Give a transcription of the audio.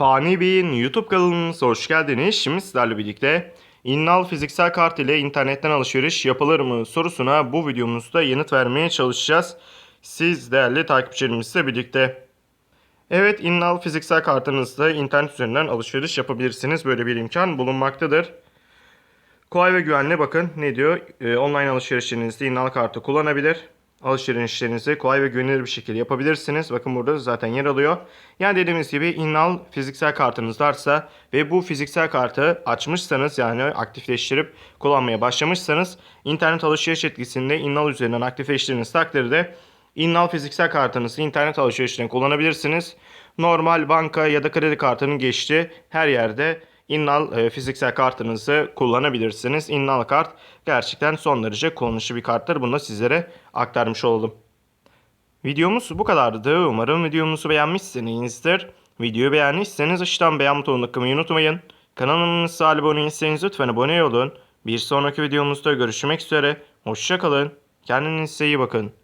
Fani Bey'in YouTube kanalımıza hoş geldiniz. Şimdi sizlerle birlikte İnnal fiziksel kart ile internetten alışveriş yapılır mı sorusuna bu videomuzda yanıt vermeye çalışacağız. Siz değerli takipçilerimizle birlikte. Evet İnnal fiziksel kartınızda internet üzerinden alışveriş yapabilirsiniz. Böyle bir imkan bulunmaktadır. Kolay ve güvenli bakın ne diyor? Ee, online alışverişlerinizde İnnal kartı kullanabilir. Alışverişlerinizi kolay ve güvenilir bir şekilde yapabilirsiniz. Bakın burada zaten yer alıyor. Yani dediğimiz gibi İnnal fiziksel kartınız varsa ve bu fiziksel kartı açmışsanız yani aktifleştirip kullanmaya başlamışsanız internet alışveriş etkisinde İnnal üzerinden aktifleştirdiğiniz takdirde İnnal fiziksel kartınızı internet alışverişlerine kullanabilirsiniz. Normal banka ya da kredi kartının geçtiği her yerde İnnal e, fiziksel kartınızı kullanabilirsiniz. İnnal kart gerçekten son derece kullanışlı bir karttır. Bunu da sizlere aktarmış oldum. Videomuz bu kadardı. Umarım videomuzu beğenmişsinizdir. Videoyu beğendiyseniz aşağıdan beğen butonuna tıklamayı unutmayın. Kanalımıza abone değilseniz lütfen abone olun. Bir sonraki videomuzda görüşmek üzere. Hoşçakalın. Kendinize iyi bakın.